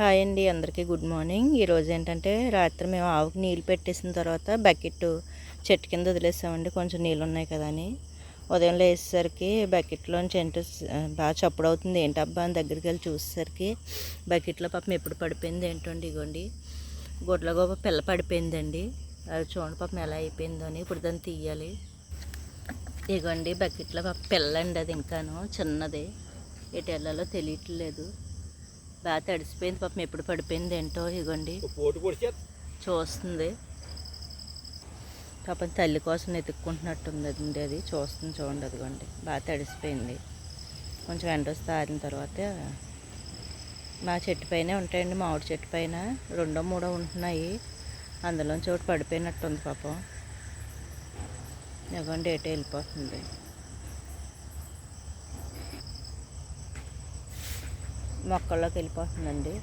Hi అండి అందరికీ good morning. ఈరోజు ఏంటంటే రాత్రి మేము ఆవుకి నీళ్ళు పెట్టేసిన తర్వాత బకెట్ చెట్టు కింద వదిలేసామండి. కొంచెం నీళ్ళు ఉన్నాయి కదా అని. ఉదయం లేచేసరికి బకెట్లోంచి ఏంటో బాగా చప్పుడు అవుతుంది. ఏంటబ్బా అని దగ్గరికి వెళ్ళి చూసేసరికి బకెట్లో పాపం ఎప్పుడు పడిపోయింది ఏంటండి ఇగోండి. గుడ్ల గోప పిల్ల పడిపోయిందండి. అది చూడండి పాపం ఎలా అయిపోయిందో అని ఇప్పుడు దాన్ని తీయాలి. ఇగోండి బకెట్లో పాపం పిల్ల అండి అది ఇంకాను చిన్నది. ఎటు వెళ్ళాలో తెలియట్లేదు. బాగా తడిసిపోయింది పాపం ఎప్పుడు పడిపోయింది ఏంటో ఇగోండి. చూస్తుంది. పాపం తల్లి కోసం ఎత్తుక్కుంటున్నట్టుంది అది అది. చూస్తుంది చూడండి అదిగోండి. బాగా తడిసిపోయింది. కొంచెం ఎండ వస్తే ఆరిన తర్వాత మా చెట్టు పైనే ఉంటాయండి మామిడి చెట్టు పైన. రెండో మూడో ఉంటున్నాయి. అందులోంచి ఒకటి పడిపోయినట్టుంది పాపం. ఇదిగోండి ఎటు వెళ్ళిపోతుంది. మొక్కల్లోకి వెళ్ళిపోతుందండి.